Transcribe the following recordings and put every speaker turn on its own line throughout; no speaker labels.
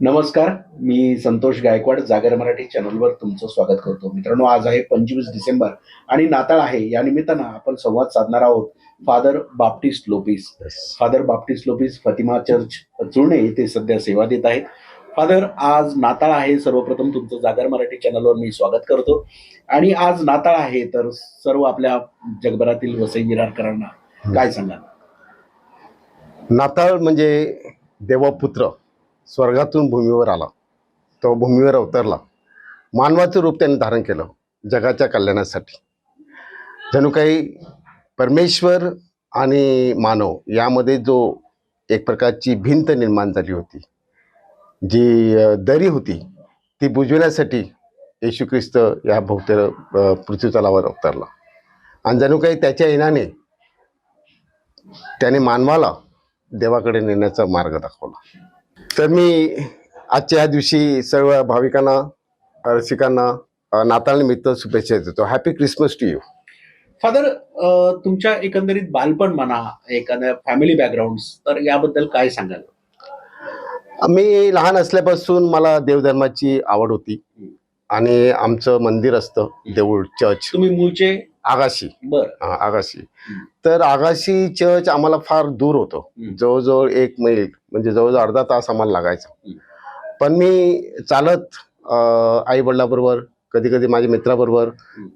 नमस्कार मी संतोष गायकवाड जागर मराठी चॅनलवर तुमचं स्वागत करतो. मित्रांनो आज आहे पंचवीस डिसेंबर आणि नाताळ आहे. या निमित्तानं आपण संवाद साधणार आहोत father Baptist Lopes. Father Baptist Lopes Fatima church जुळणे येथे सध्या सेवा देत आहेत. फादर आज नाताळ आहे. सर्वप्रथम तुमचं जागर मराठी चॅनलवर मी स्वागत करतो. आणि आज नाताळ आहे तर सर्व आपल्या जगभरातील वसई विरारकरांना काय सांगाल?
नाताळ म्हणजे देवपुत्र. स्वर्गातून भूमीवर आला. तो भूमीवर अवतरला. मानवाचं रूप त्याने धारण केलं जगाच्या कल्याणासाठी. जणू काही परमेश्वर आणि मानव यामध्ये जो एक प्रकारची भिंत निर्माण झाली होती जी दरी होती ती बुजविण्यासाठी येशू ख्रिस्त या भोवते पृथ्वीतलावर अवतरला. आणि जणू काही त्याच्या येण्याने त्याने मानवाला देवाकडे नेण्याचा मार्ग दाखवला. तर मी आजच्या या दिवशी सर्व भाविकांना रसिकांना नाताळनिमित्त शुभेच्छा देतो. Happy Christmas to you
father तुमच्या एकंदरीत बालपण म्हणा एखाद्या फॅमिली बॅकग्राऊंड तर याबद्दल काय सांगाल?
मी लहान असल्यापासून मला देवधर्माची आवड होती. आणि आमचं मंदिर असतं देऊळ चर्च
तुम्ही मूळचे?
आगाशी.
बर.
आगाशी. तर आगाशी चर्च आम्हाला फार दूर होतं. जवळजवळ एक मैल म्हणजे जवळजवळ अर्धा तास आम्हाला लागायचा. पण मी चालत आई वडिलाबरोबर कधी कधी माझ्या मित्राबरोबर.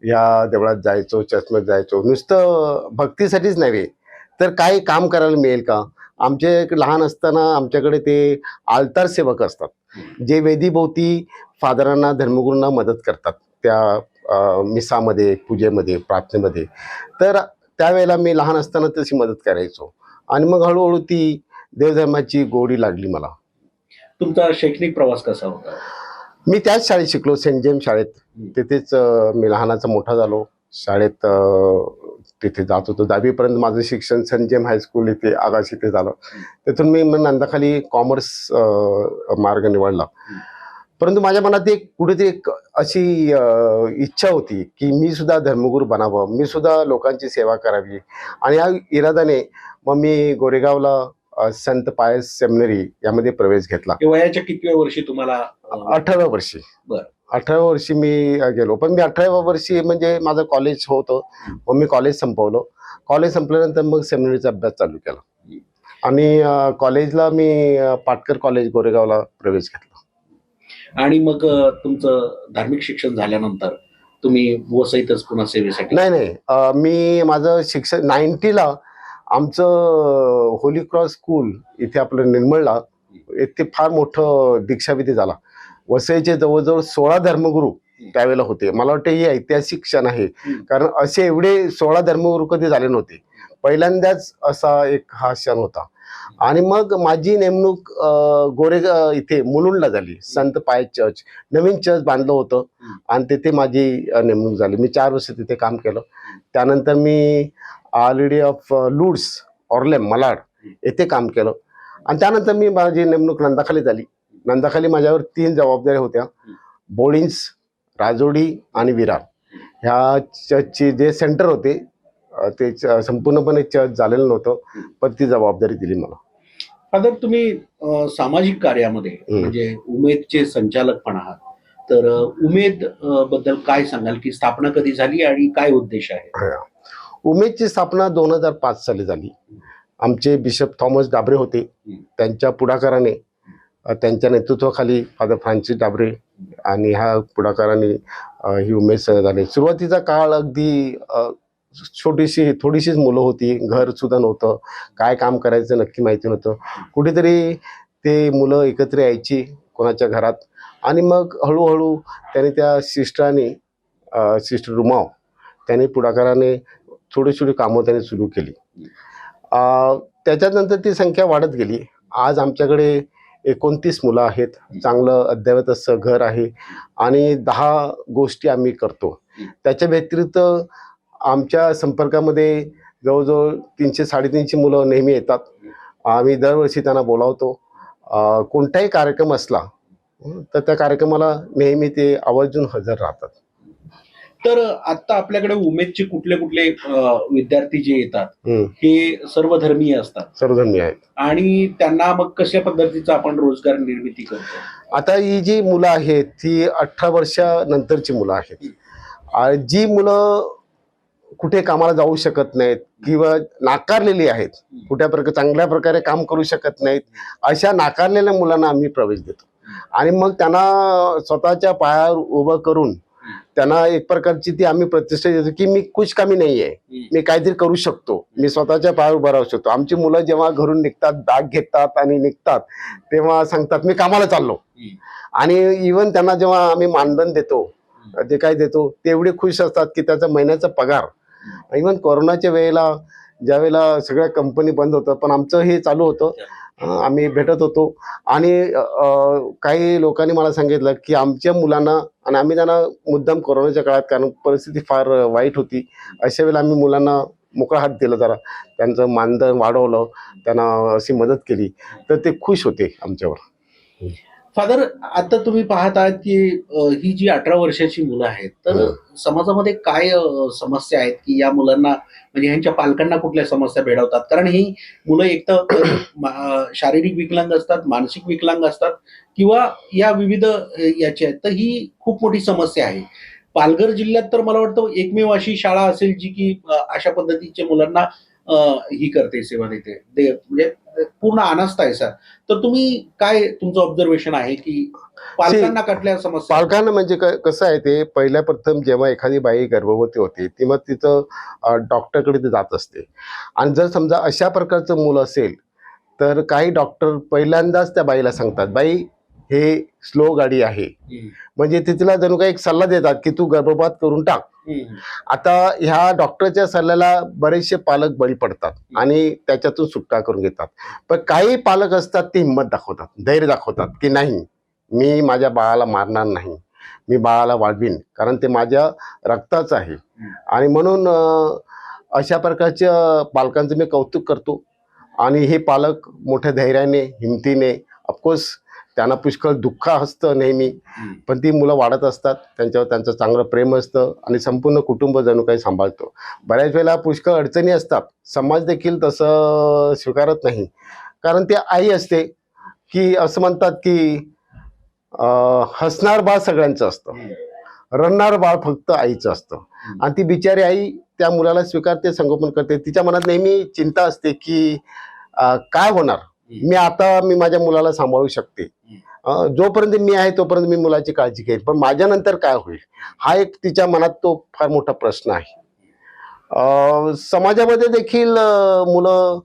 या देवळात जायचो चर्चमध्ये जायचो. नुसतं भक्तीसाठीच नव्हे तर काही काम करायला मिळेल का? आमचे लहान असताना आमच्याकडे ते आलतार सेवक असतात. जे वेदीभोवती फादरांना धर्मगुरूंना मदत करतात. त्या मिसामध्ये पूजेमध्ये प्रार्थनेमध्ये. तर त्यावेळेला मी लहान असताना तशी मदत करायचो. आणि मग हळूहळू ती देवधर्माची गोडी लागली मला.
तुमचा शैक्षणिक प्रवास कसा होता?
मी त्याच शाळेत शिकलो सेंट जेम्स शाळेत. तिथेच मी लहानाचा मोठा झालो. शाळेत तिथे जात होतो. दहावीपर्यंत माझं शिक्षण सेंट जेम हायस्कूल इथे आगाश इथे झालं. तिथून मी मग नंदाखाली कॉमर्स मार्ग निवडला. परंतु माझ्या मनात एक कुठेतरी एक अशी इच्छा होती की मी सुद्धा धर्मगुरू बनावं. मी सुद्धा लोकांची सेवा करावी. आणि या इरादाने मग मी गोरेगावला संत पायस सेमिनरी यामध्ये प्रवेश घेतला.
वयाच्या कितव्या वर्षी तुम्हाला
अठराव्या वर्षी.
बरं.
अठराव्या वर्षी मी गेलो. पण मी अठराव्या वर्षी म्हणजे माझं कॉलेज होतं. मग मी कॉलेज संपवलं. कॉलेज संपल्यानंतर मग सेमिनरीचा अभ्यास चालू केला. आणि कॉलेजला मी पाटकर कॉलेज गोरेगावला प्रवेश घेतला.
आणि मग तुमचं धार्मिक शिक्षण झाल्यानंतर तुम्ही वसईतच पुन्हा सेवेसाठी
नाही नाही. मी माझं शिक्षण नाईन्टीला आमचं होली क्रॉस स्कूल इथे आपलं निर्मळला इथे फार मोठं दीक्षाविधी झाला. वसईचे जवळजवळ सोळा धर्मगुरू त्यावेळेला होते. मला वाटतं हे ऐतिहासिक क्षण आहे. कारण असे एवढे सोळा धर्मगुरू कधी झाले नव्हते. पहिल्यांदाच असा एक हा क्षण होता. आणि मग माझी नेमणूक गोरेगाव इथे मुलुंडला झाली. संत पाय चर्च नवीन चर्च बांधलं होतं. आणि तिथे माझी नेमणूक झाली. मी चार वर्ष तिथे काम केलं. त्यानंतर मी आलेडी ऑफ लूड्स ऑर्लेम मलाड येथे काम केलं. आणि त्यानंतर मी माझी नेमणूक नंदाखाली झाली नंदाखाली माझ्यावर तीन जबाबदाऱ्या होत्या. बोळिन्स राजोडी आणि विरार. ह्या चर्चचे जे सेंटर होते ते संपूर्णपणे चर्च झालेलं नव्हतं पण ती जबाबदारी दिली मला.
फादर तुम्ही सामाजिक कार्यामध्ये. म्हणजे उमेदचे संचालक पण आहात. तर उमेदबद्दल काय सांगाल? की स्थापना कधी झाली आणि काय उद्देश आहे?
उमेदची स्थापना दोन हजार पाच साली झाली. आमचे बिशप थॉमस डाबरे होते. त्यांच्या पुढाकाराने त्यांच्या नेतृत्वाखाली फादर फ्रान्सिस डाबरे आणि ह्या पुढाकाराने ही उमेद झाली. सुरुवातीचा काळ अगदी छोटीशी थोडीशीच मुलं होती. घरसुद्धा नव्हतं. काय काम करायचं नक्की माहिती नव्हतं. कुठेतरी ते मुलं एकत्र यायची कोणाच्या घरात. आणि मग हळूहळू त्याने त्या सिस्टरांनी सिस्टर रुमाव त्याने पुढाकाराने छोटी छोटी कामं त्यांनी सुरू केली. त्याच्यानंतर ती संख्या वाढत गेली. आज आमच्याकडे एकोणतीस मुलं आहेत. चांगलं अद्ययावत असं घर आहे. आणि दहा गोष्टी आम्ही करतो. त्याच्या व्यतिरिक्त आमच्या संपर्कामध्ये जवळजवळ तीनशे साडेतीनशे मुलं नेहमी येतात. आम्ही दरवर्षी त्यांना बोलावतो. कोणताही कार्यक्रम असला तर त्या कार्यक्रमाला नेहमी ते आवर्जून हजर राहतात.
तर आता आपल्याकडे उमेदचे कुठले कुठले विद्यार्थी जे येतात. हे सर्व धर्मीय असतात.
सर्वधर्मीय आहेत.
आणि त्यांना मग कशा पद्धतीचा आपण रोजगार निर्मिती करतो?
आता ही जी मुलं आहेत ती अठरा वर्षानंतरची मुलं आहेत. जी मुलं कुठे कामाला जाऊ शकत नाहीत किंवा नाकारलेली आहेत कुठ्या प्रकारे चांगल्या प्रकारे काम करू शकत नाहीत अशा नाकारलेल्या मुलांना आम्ही प्रवेश देतो. आणि मग त्यांना स्वतःच्या पायावर उभं करून त्यांना एक प्रकारची ती आम्ही प्रतिष्ठा देतो की मी कुछ कमी नाही आहे मी काहीतरी करू शकतो. मी स्वतःच्या पायावर उभं राहू शकतो. आमची मुलं जेव्हा घरून निघतात बॅग घेतात आणि निघतात तेव्हा सांगतात मी कामाला चाललो. आणि इवन त्यांना जेव्हा आम्ही मानधन देतो जे काही देतो ते एवढे खुश असतात की त्याचा महिन्याचा पगार. इवन कोरोनाच्या वेळेला ज्यावेळेला सगळ्या कंपनी बंद होतं पण आमचं हे चालू होतं. आम्ही भेटत होतो. आणि काही लोकांनी मला सांगितलं की आमच्या मुलांना आणि आम्ही त्यांना मुद्दाम कोरोनाच्या काळात कारण परिस्थिती फार वाईट होती. अशा वेळेला आम्ही मुलांना मोकळा हात दिला जरा. त्यांचं मानधन वाढवलं. त्यांना अशी मदत केली. तर ते खुश होते आमच्यावर.
फादर आता तुम्ही पाहत आहात की ही जी अठरा वर्षाची मुलं आहेत तर
हं.
समाजामध्ये काय समस्या आहेत की या मुलांना म्हणजे ह्यांच्या पालकांना कुठल्या समस्या भेडवतात? कारण ही मुलं एक तर शारीरिक विकलांग असतात मानसिक विकलांग असतात किंवा या विविध याचे आहेत. तर ही खूप मोठी समस्या आहे. पालघर जिल्ह्यात तर मला वाटतं एकमेव अशी शाळा असेल जी की अशा पद्धतीच्या मुलांना ही करते सेवा देते. दे म्हणजे पूर्ण अनास्था आहे सर. तर तुम्ही काय तुमचं ऑब्झर्वेशन आहे की पालकांना कुठल्या समस्या
पालकांना म्हणजे कसं आहे ते पहिल्या प्रथम जेव्हा एखादी बाई गर्भवती होते तेव्हा तिचं डॉक्टरकडे ते जात असते. आणि जर समजा अशा प्रकारचं मूल असेल तर काही डॉक्टर पहिल्यांदाच त्या बाईला सांगतात बाई हे स्लो गाडी आहे. म्हणजे ते तिला जणू काही एक सल्ला देतात की तू गर्भपात करून टाक. आता ह्या डॉक्टरच्या सल्ल्याला बरेचसे पालक बळी पडतात आणि त्याच्यातून सुटका करून घेतात. पण काही पालक असतात ते हिंमत दाखवतात धैर्य दाखवतात की नाही मी माझ्या बाळाला मारणार नाही मी बाळाला वाढवीन कारण ते माझ्या रक्ताचं आहे. आणि म्हणून अशा प्रकारच्या पालकांचं मी कौतुक करतो. आणि हे पालक मोठ्या धैर्याने हिमतीने ऑफकोर्स त्यांना पुष्कळ दुःख असतं नेहमी. पण ती मुलं वाढत असतात त्यांच्यावर त्यांचं चांगलं प्रेम असतं आणि संपूर्ण कुटुंब जणू काही सांभाळतो. बऱ्याच वेळेला पुष्कळ अडचणी असतात. समाज देखील तसं स्वीकारत नाही. कारण ती आई असते की असं म्हणतात की हसणार बाळ सगळ्यांचं असतं. रडणार बाळ फक्त आईचं असतं. आणि ती बिचारी आई त्या मुलाला स्वीकारते संगोपन करते. तिच्या मनात नेहमी चिंता असते की काय होणार? मी आता मी माझ्या मुलाला सांभाळू शकते. जोपर्यंत मी आहे तोपर्यंत मी मुलाची काळजी घेईन. पण माझ्यानंतर काय होईल? हा एक तिच्या मनात तो फार मोठा प्रश्न आहे. समाजामध्ये देखील मुलं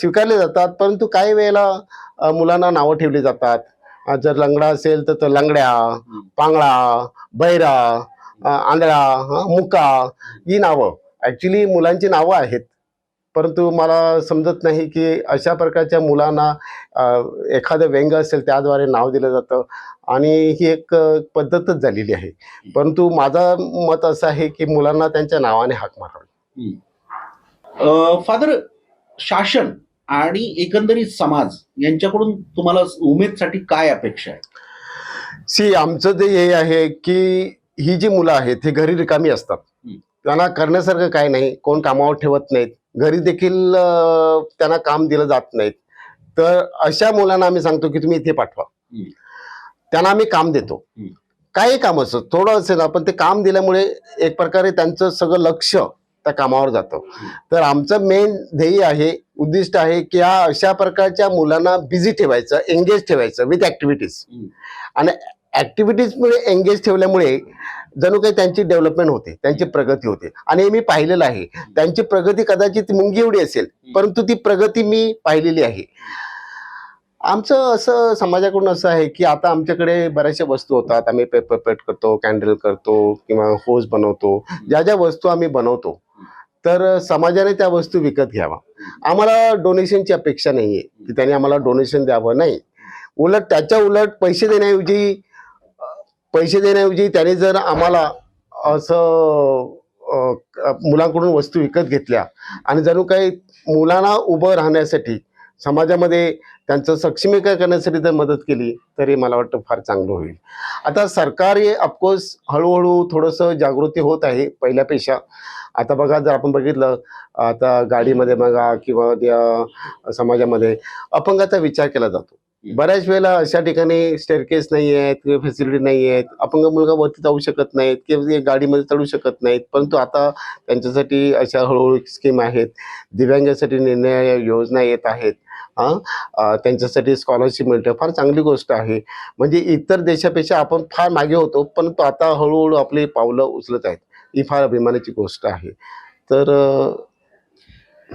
स्वीकारले जातात. परंतु काही वेळेला मुलांना नावं ठेवली जातात. जर लंगडा असेल तर तो लंगड्या पांगळा बैरा आंधळा मुका ही नावं. ॲक्च्युली मुलांची नावं आहेत. परंतु मला समजत नाही की अशा प्रकारच्या मुलांना एखादं व्यंग असेल त्याद्वारे नाव दिलं जातं. आणि ही एक पद्धतच झालेली आहे. परंतु माझं मत असं आहे की मुलांना त्यांच्या नावाने हाक मारावी.
फादर शासन आणि एकंदरीत समाज यांच्याकडून तुम्हाला उमेदसाठी काय अपेक्षा आहे?
सी आमचं जे हे आहे की ही जी मुलं आहेत ही घरी रिकामी असतात. त्यांना करण्यासारखं काय नाही कोण कामावर ठेवत नाहीत. घरी देखील त्यांना काम दिलं जात नाहीत तर अशा मुलांना आम्ही सांगतो की तुम्ही इथे पाठवा. त्यांना आम्ही काम देतो. काही काम असं थोडं असेल ना पण ते काम दिल्यामुळे एक प्रकारे त्यांचं सगळं लक्ष त्या कामावर जातं तर आमचं मेन ध्येय आहे उद्दिष्ट आहे की या अशा प्रकारच्या मुलांना बिझी ठेवायचं एंगेज ठेवायचं विथ ॲक्टिव्हिटीज. आणि ॲक्टिव्हिटीजमुळे एंगेज ठेवल्यामुळे जणू काही त्यांची डेव्हलपमेंट होते त्यांची प्रगती होते. आणि हे मी पाहिलेलं आहे. त्यांची प्रगती कदाचित मुंगी एवढी असेल परंतु ती प्रगती मी पाहिलेली आहे. आमचं असं समाजाकडून असं आहे की आता आमच्याकडे बऱ्याचशा वस्तू होतात. आम्ही पेपर पेट करतो कॅन्डल करतो किंवा होस बनवतो. ज्या ज्या वस्तू आम्ही बनवतो तर समाजाने त्या वस्तू विकत घ्यावा. आम्हाला डोनेशनची अपेक्षा नाही आहे की त्यांनी आम्हाला डोनेशन द्यावं. नाही. उलट त्याच्या उलट पैसे देण्याऐवजी पैसे देण्याऐवजी त्याने जर आम्हाला असं मुलांकडून वस्तू विकत घेतल्या आणि जणू काही मुलांना उभं राहण्यासाठी समाजामध्ये त्यांचं सक्षमीकरण करण्यासाठी जर मदत केली तरी मला वाटतं फार चांगलं होईल. आता सरकार हे ऑफकोर्स हळूहळू थोडंसं जागृती होत आहे पहिल्यापेक्षा. आता बघा जर आपण बघितलं आता गाडीमध्ये बघा किंवा त्या समाजामध्ये अपंगाचा विचार केला जातो. बऱ्याच वेळेला अशा ठिकाणी स्टेअरकेस नाही आहेत किंवा फॅसिलिटी नाही आहेत. अपंग मुलगा वरती जाऊ शकत नाहीत किंवा गाडीमध्ये चढू शकत नाहीत. परंतु आता त्यांच्यासाठी अशा हळूहळू स्कीम आहेत. दिव्यांगासाठी निर्णय योजना येत आहेत. हां? त्यांच्यासाठी स्कॉलरशिप मिळतं. फार चांगली गोष्ट आहे. म्हणजे इतर देशापेक्षा आपण फार मागे होतो पण तो आता हळूहळू आपली पावलं उचलत आहेत. ही फार अभिमानाची गोष्ट आहे. तर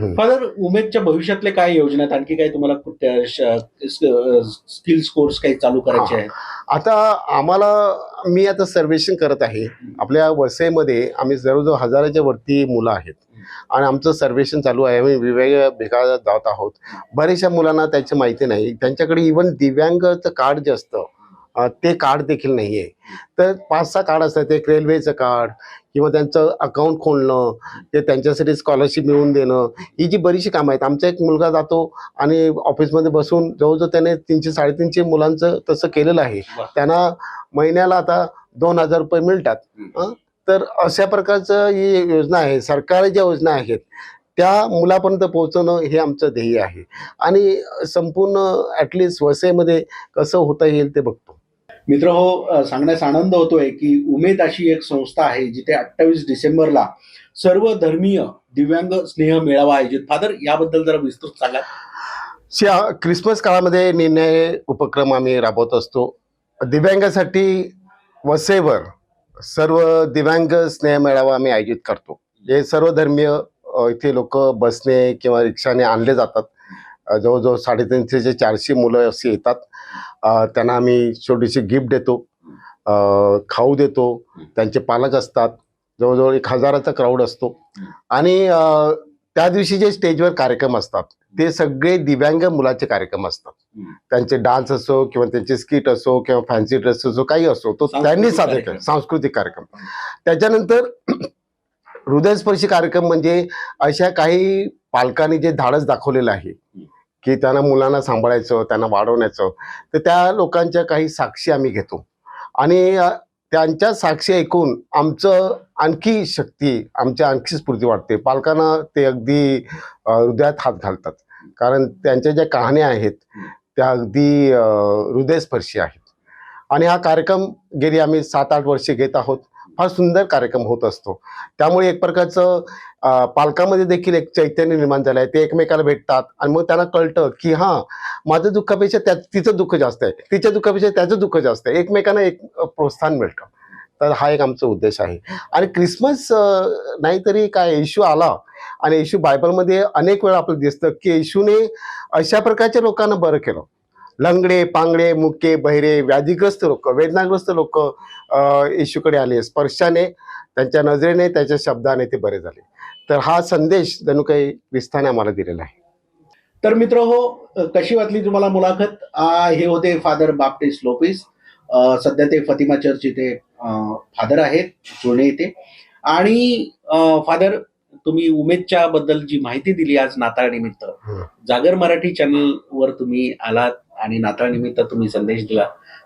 फादर उमेदच्या भविष्यातले काय योजना आहेत आणखी काही तुम्हाला स्किल्स कोर्स काही चालू करायचे आहेत?
आता आम्हाला मी आता सर्वेक्षण करत आहे. आपल्या वसईमध्ये आम्ही जवळजवळ हजाराच्या वरती मुलं आहेत. आणि आमचं सर्वेक्षण चालू आहे. आम्ही वेगवेगळ्या भागात जात आहोत. बऱ्याचशा मुलांना त्याची माहिती नाही. त्यांच्याकडे इवन दिव्यांगचं कार्ड जे असतं ते कार्ड देखील नाही आहे तर पाच सहा कार्ड असतात एक रेल्वेचं कार्ड किंवा त्यांचं अकाउंट खोलणं ते त्यांच्यासाठी स्कॉलरशिप मिळवून देणं ही जी बरीचशी कामं आहेत. आमचा एक मुलगा जातो आणि ऑफिसमध्ये बसून जवळजवळ त्याने तीनशे साडेतीनशे मुलांचं तसं केलेलं आहे. त्यांना महिन्याला आता दोन हजार रुपये मिळतात? तर अशा प्रकारचं ही योजना आहे सरकारी ज्या योजना आहेत त्या मुलापर्यंत पोहोचवणं हे आमचं ध्येय आहे. आणि संपूर्ण ॲटलिस्ट वसईमध्ये कसं होता येईल ते बघतो.
मित्र हो सांगण्यास आनंद होतोय की उमेद अशी एक संस्था आहे जिथे अठ्ठावीस डिसेंबरला सर्व धर्मीय दिव्यांग स्नेह मेळावा आयोजित. फादर याबद्दल जरा विस्तृत सांगा.
श्या क्रिसमस काळामध्ये निर्णय उपक्रम आम्ही राबवत असतो. दिव्यांगासाठी वसेवर सर्व दिव्यांग स्नेह मेळावा आम्ही आयोजित करतो. हे सर्व धर्मीय इथे लोक बसने किंवा रिक्षाने आणले जातात. जवळजवळ साडेतीनशे ते चारशे मुलं अशी येतात. त्यांना आम्ही छोटीशी गिफ्ट देतो. खाऊ देतो. त्यांचे पालक असतात. जवळजवळ एक हजाराचा क्राऊड असतो. आणि त्या दिवशी जे स्टेजवर कार्यक्रम असतात ते सगळे दिव्यांग मुलाचे कार्यक्रम असतात. त्यांचे डान्स असो किंवा त्यांचे स्किट असो किंवा फॅन्सी ड्रेस असो काही असो तो त्यांनी सादर. केला. सांस्कृतिक कार्यक्रम. त्याच्यानंतर हृदयस्पर्शी कार्यक्रम म्हणजे अशा काही पालकांनी जे धाडस दाखवलेलं आहे. की त्यांना मुलांना सांभाळायचं त्यांना वाढवण्याचं. तर त्या लोकांच्या काही साक्षी आम्ही घेतो. आणि त्यांच्या साक्षी ऐकून आमचं आणखी शक्ती आमच्या आणखी स्फूर्ती वाटते पालकांना ते अगदी हृदयात हात घालतात. कारण त्यांच्या ज्या कहाण्या आहेत त्या अगदी हृदयस्पर्शी आहेत. आणि हा कार्यक्रम गेली आम्ही सात आठ वर्षे घेत आहोत. फार सुंदर कार्यक्रम होत असतो. त्यामुळे एक प्रकारचं पालकामध्ये देखील एक चैतन्य निर्माण झालं आहे. ते एकमेकाला भेटतात आणि मग त्यांना कळतं की हां माझं दुःखापेक्षा त्या तिचं दुःख जास्त आहे. तिच्या दुःखापेक्षा त्याचं दुःख जास्त आहे. एकमेकांना एक प्रोत्साहन मिळतं. तर हा एक आमचा उद्देश आहे. आणि क्रिसमस नाहीतरी काय येशू आला आणि येशू बायबलमध्ये अनेक वेळा आपल्याला दिसतं की येशूने अशा प्रकारच्या लोकांना बरं केलं. लंगडे पांगडे मुके बहिरे व्याधीग्रस्त लोक वेदनाग्रस्त लोक येशूकडे आले. स्पर्शाने त्यांच्या नजरेने त्याच्या शब्दाने ते बरे झाले. तर हा संदेश जणू काही ख्रिस्ताने आम्हाला दिलेला आहे.
तर मित्र हो कशी वाटली तुम्हाला मुलाखत? हे होते फादर बाप्टिस्ट लोपिस. सध्या ते फतिमा चर्च इथे फादर आहेत जुने इथे. आणि फादर तुम्ही उमेदच्या बद्दल जी माहिती दिली आज नाताळ निमित्त
हं.
जागर मराठी चॅनल वर तुम्ही आलात. आणि नाताळ निमित्त तुम्ही संदेश दिला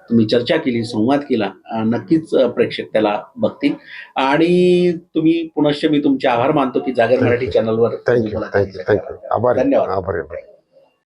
तुम्ही चर्चा केली संवाद केला नक्कीच प्रेक्षक त्याला बघतील. आणि तुम्ही पुनश्च मी तुमचे आभार मानतो की जागर मराठी चॅनलवर धन्यवाद.